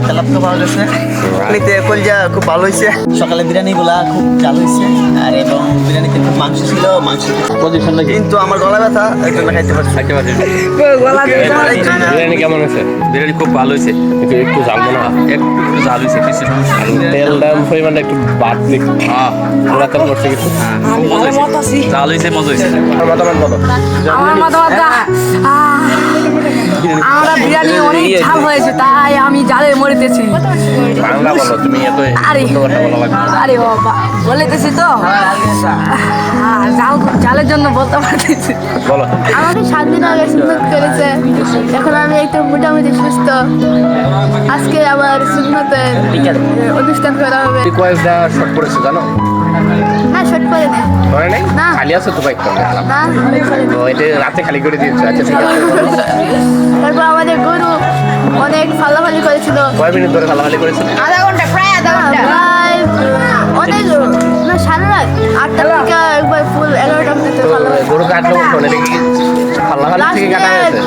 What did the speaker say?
তেলাপ তো ভালো গেছে এমনিতে কলজা খুব ভালো হয়েছে সকালে বিরিয়ানি গুলা খুব চালু হয়েছে আর এবং বিরিয়ানিতে খুব মাংস ছিল মাংস পজিশন কিন্তু আমার গলা ব্যথা জন্য খাইতে পারছি খাইতে পারছেন না। বিরিয়ানি কেমন হয়েছে বিরিয়ানি খুব ভালো হয়েছে একটু একটু জানব না একটু একটু ঝাল হয়েছে কিছু। তেল দাম পরিমাণটা একটু বাড়তি। হ্যাঁ। ওরা তেল করছে কিছু? হ্যাঁ, খুব মজা হয়েছে মজা হয়েছে আমার মতামত বলো। আমার মতামত হয়েছে তাই আমি জালে মরিতেছি। বাংলা বলো তুমি এত আরে। আরে বাবা বলিতেছি তো? জাল জালের জন্য বলতে পারতেছি। বলো। আমাকে সাত দিন আগে সুন্নত করেছে। এখন আমি একটু মোটামুটি সুস্থ। আজকে আবার সুন্নতের অনুষ্ঠান করা হবে। রিকোয়েস্টটা শর্ট করেছে জানো? না শর্ট করে নেই। করে নাই? না। খালি আছে তো বাইক না রাতে খালি করে দিয়েছ। আচ্ছা ঠিক আছে। ফালাফালি করেছিল। কয় মিনিট ধরে খালাখালি করেছিল আধা ঘণ্টা প্রায় আধা ঘণ্টা। প্রায় অনেক না সারা রাত। আটটা থেকে একবার ফুল এগারোটা পর্যন্ত গরু কাটলো ফোনে কি থেকে কাটা হয়েছে?